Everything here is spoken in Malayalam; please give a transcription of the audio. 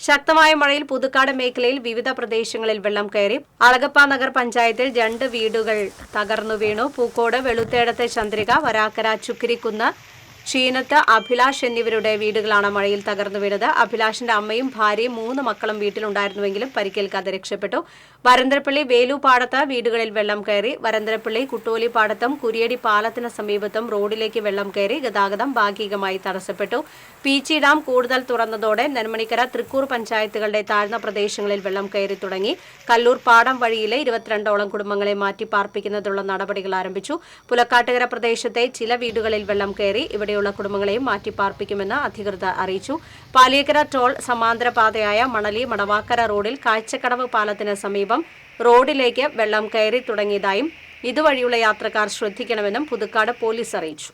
ശക്തമായ മഴയിൽ പുതുക്കാട് മേഖലയിൽ വിവിധ പ്രദേശങ്ങളിൽ വെള്ളം കയറി അളഗപ്പ നഗർ പഞ്ചായത്തിൽ രണ്ട് വീടുകൾ തകർന്നു വീണു. പൂക്കോട് വെളുത്തേടത്തെ ചന്ദ്രിക വരാക്കര ചുക്കിരിക്കുന്ന് ക്ഷീണത്ത് അഭിലാഷ് എന്നിവരുടെ വീടുകളാണ് മഴയിൽ തകർന്നു വീണത്. അഭിലാഷിന്റെ അമ്മയും ഭാര്യയും മൂന്ന് മക്കളും വീട്ടിലുണ്ടായിരുന്നുവെങ്കിലും പരിക്കേൽക്കാതെ രക്ഷപ്പെട്ടു. വരന്തരപ്പള്ളി വേലുപാടത്ത് വീടുകളിൽ വെള്ളം കയറി. വരന്തരപ്പള്ളി കുട്ടോലി പാടത്തും കുരിയടി പാലത്തിന് സമീപത്തും റോഡിലേക്ക് വെള്ളം കയറി ഗതാഗതം ഭാഗികമായി തടസ്സപ്പെട്ടു. പീച്ചി ഡാം കൂടുതൽ തുറന്നതോടെ നെന്മണിക്കര തൃക്കൂർ പഞ്ചായത്തുകളുടെ താഴ്ന്ന പ്രദേശങ്ങളിൽ വെള്ളം കയറി തുടങ്ങി. കല്ലൂർ പാടം വഴിയിലെ ഇരുപത്തിരണ്ടോളം കുടുംബങ്ങളെ മാറ്റി പാർപ്പിക്കുന്നതിനുള്ള നടപടികൾ ആരംഭിച്ചു. പുലക്കാട്ടുകര പ്രദേശത്തെ ചില വീടുകളിൽ വെള്ളം കയറി. ഇവിടെയുള്ള കുടുംബങ്ങളെയും മാറ്റിപ്പാർപ്പിക്കുമെന്ന് അധികൃതർ അറിയിച്ചു. പാലിയക്കര ടോൾ സമാന്തര പാതയായ മണലി മടവാക്കര റോഡിൽ കാഴ്ചക്കടവ് പാലത്തിന് സമീപം റോഡിലേക്ക് വെള്ളം കയറി തുടങ്ങിയതായും ഇതുവഴിയുള്ള യാത്രക്കാർ ശ്രദ്ധിക്കണമെന്നും പുതുക്കാട് പോലീസ് അറിയിച്ചു.